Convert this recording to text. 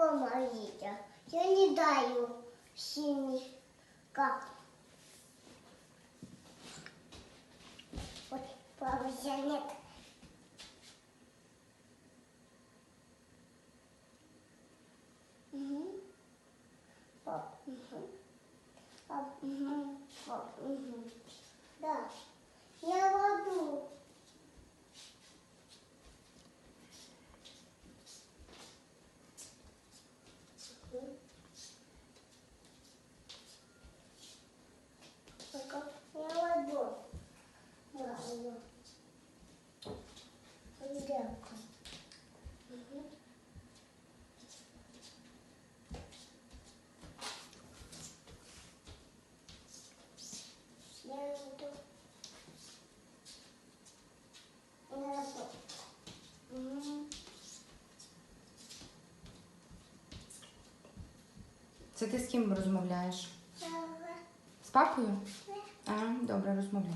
Алиса, я не даю синий. Вот папа нет. Угу. Пап, угу. Пап, угу. Пап, угу. Да. Я воду. Пока я воду. Да, воду. Грелка. Угу. Я иду. Я иду. Угу. Це ти з ким розмовляєш? З папою? А, добре, розмовляй.